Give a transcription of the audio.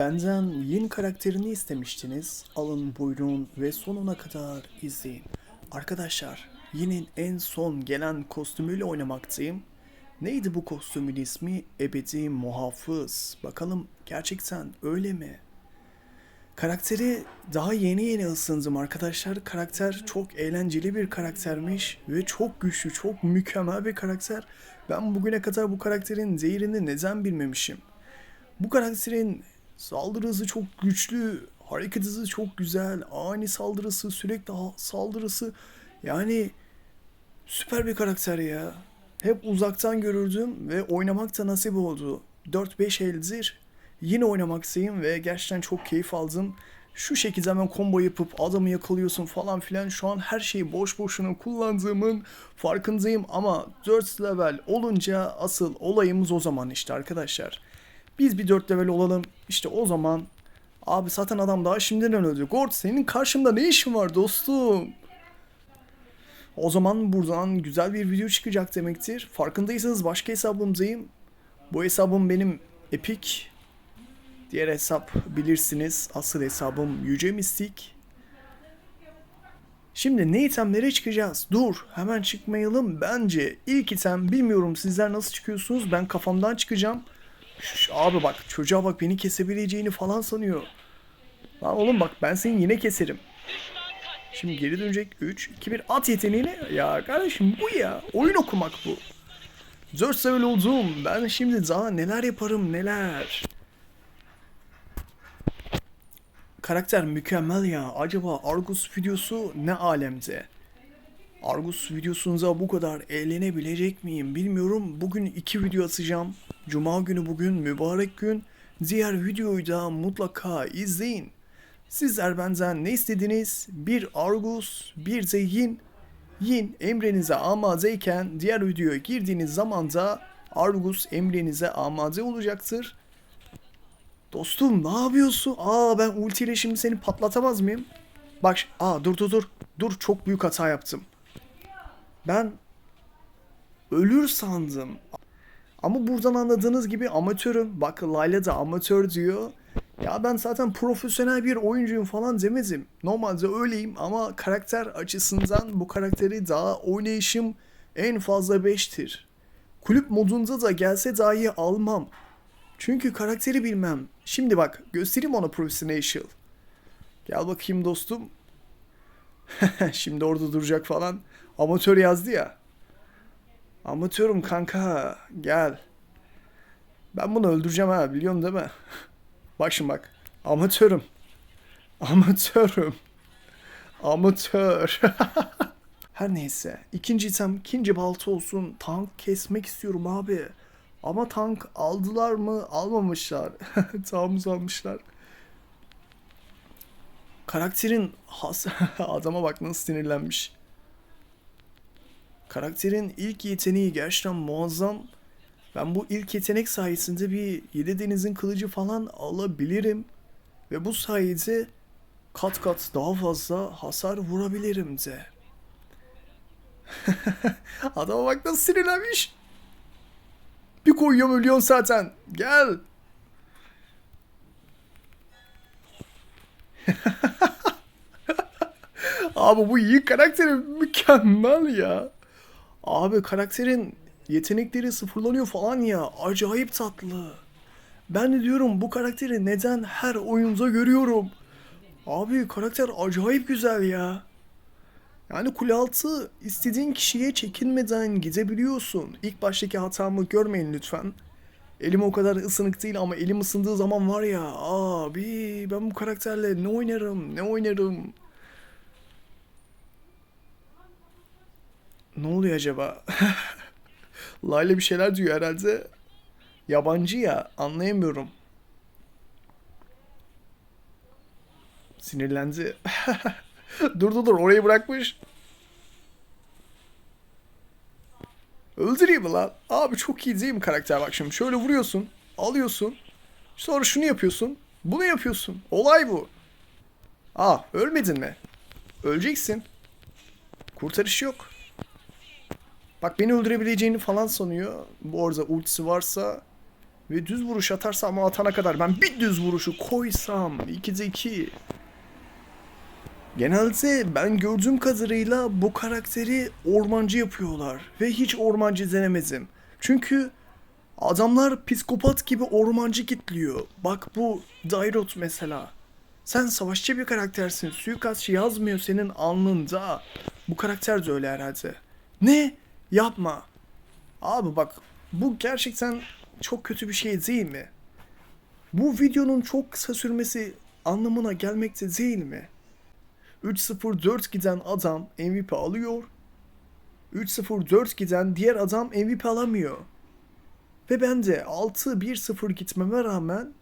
Benden yeni karakterini istemiştiniz. Alın buyurun ve sonuna kadar izleyin. Arkadaşlar yine en son gelen kostümüyle oynamaktayım. Neydi bu kostümün ismi? Ebedi Muhafız. Bakalım gerçekten öyle mi? Karakteri daha yeni yeni ısındım arkadaşlar. Karakter çok eğlenceli bir karaktermiş ve çok güçlü, çok mükemmel bir karakter. Ben bugüne kadar bu karakterin değerini neden bilmemişim. Bu karakterin saldırı hızı çok güçlü, hareket hızı çok güzel, ani saldırısı, sürekli saldırısı yani süper bir karakter ya. Hep uzaktan görürdüm ve oynamak da nasip oldu. 4-5 eldir yine oynamaktayım ve gerçekten çok keyif aldım. Şu şekilde hemen combo yapıp adamı yakalıyorsun falan filan. Şu an her şeyi boş boşuna kullandığımın farkındayım ama 4 level olunca asıl olayımız o zaman işte arkadaşlar. Biz bir 4 level olalım. İşte o zaman abi zaten adam daha şimdiden öldü. Gord senin karşımda ne işin var dostum? O zaman buradan güzel bir video çıkacak demektir. Farkındaysanız başka hesabımdayım. Bu hesabım benim Epic. Diğer hesap bilirsiniz. Asıl hesabım Yüce Mistik. Şimdi ne itemlere çıkacağız? Dur hemen çıkmayalım. Bence ilk item bilmiyorum sizler nasıl çıkıyorsunuz. Ben kafamdan çıkacağım. Şş, abi bak çocuğa bak beni kesebileceğini falan sanıyor. Lan oğlum bak ben seni yine keserim. Şimdi geri dönecek 3, 2, 1 at yeteneğini. Ya kardeşim bu ya. Oyun okumak bu. 4 level oldum. Ben şimdi daha neler yaparım neler. Karakter mükemmel ya. Acaba Argus videosu ne alemde? Argus videosunda bu kadar eğlenebilecek miyim bilmiyorum. Bugün iki video atacağım. Cuma günü bugün mübarek gün. Diğer videoyu da mutlaka izleyin. Sizler benden ne istediniz? Bir Argus, bir de Yin. Emrinize amadeyken diğer videoya girdiğiniz zaman da Argus emrinize amade olacaktır. Dostum ne yapıyorsun? Aa ben ultiyle şimdi seni patlatamaz mıyım? Bak aa dur dur dur. Dur çok büyük hata yaptım. Ben ölür sandım. Ama buradan anladığınız gibi amatörüm. Bak Layla da amatör diyor. Ya ben zaten profesyonel bir oyuncuyum falan demedim. Normalde öyleyim ama karakter açısından bu karakteri daha oynayışım en fazla 5'tir. Kulüp modunda da gelse dahi almam. Çünkü karakteri bilmem. Şimdi bak göstereyim ona professional. Gel bakayım dostum. Şimdi orada duracak falan. Amatör yazdı ya. Amatörüm kanka gel. Ben bunu öldüreceğim ha biliyorsun değil mi? bak şimdi bak. Amatörüm. Amatörüm. Amatör. Her neyse. ikinci item ikinci balta olsun. Tank kesmek istiyorum abi. Ama tank aldılar mı? Almamışlar. Tamuz almışlar. Karakterin has... Adama bak nasıl sinirlenmiş. Karakterin ilk yeteneği gerçekten muazzam. Ben bu ilk yetenek sayesinde bir Yedi Deniz'in kılıcı falan alabilirim. Ve bu sayede kat kat daha fazla hasar vurabilirim de. Adama bak nasıl sinirlenmiş. Bir koyuyorum ölüyorsun zaten. Gel. Abi bu iyi karakteri mükemmel ya. Abi karakterin yetenekleri sıfırlanıyor falan ya. Acayip tatlı. Ben de diyorum bu karakteri neden her oyunda görüyorum. Abi karakter acayip güzel ya. Yani kule altı istediğin kişiye çekinmeden gidebiliyorsun. İlk baştaki hatamı görmeyin lütfen. Elim o kadar ısınık değil ama elim ısındığı zaman var ya abi ben bu karakterle ne oynarım ne oynarım. Ne oluyor acaba? Layla bir şeyler diyor herhalde. Yabancı ya anlayamıyorum. Sinirlendi. dur dur dur orayı bırakmış. Öldüreyim mi lan? Abi çok iyi değil mi karakter bak şimdi. Şöyle vuruyorsun. Alıyorsun. Sonra şunu yapıyorsun. Bunu yapıyorsun. Olay bu. Aa ölmedin mi? Öleceksin. Kurtarış yok. Bak beni öldürebileceğini falan sanıyor. Bu arada ultisi varsa ve düz vuruş atarsam o atana kadar ben bir düz vuruşu koysam 2'de 2. Genelde ben gördüğüm kadarıyla bu karakteri ormancı yapıyorlar ve hiç ormancı denemedim. Çünkü adamlar psikopat gibi ormancı kitliyor. Bak bu Dairot mesela. Sen savaşçı bir karaktersin. Suikastçı yazmıyor senin alnında. Bu karakter de öyle herhalde. Ne? Yapma. Abi bak bu gerçekten çok kötü bir şey değil mi? Bu videonun çok kısa sürmesi anlamına gelmekte değil mi? 3-0-4 giden adam MVP alıyor. 3-0-4 giden diğer adam MVP alamıyor. Ve ben de 6-1-0 gitmeme rağmen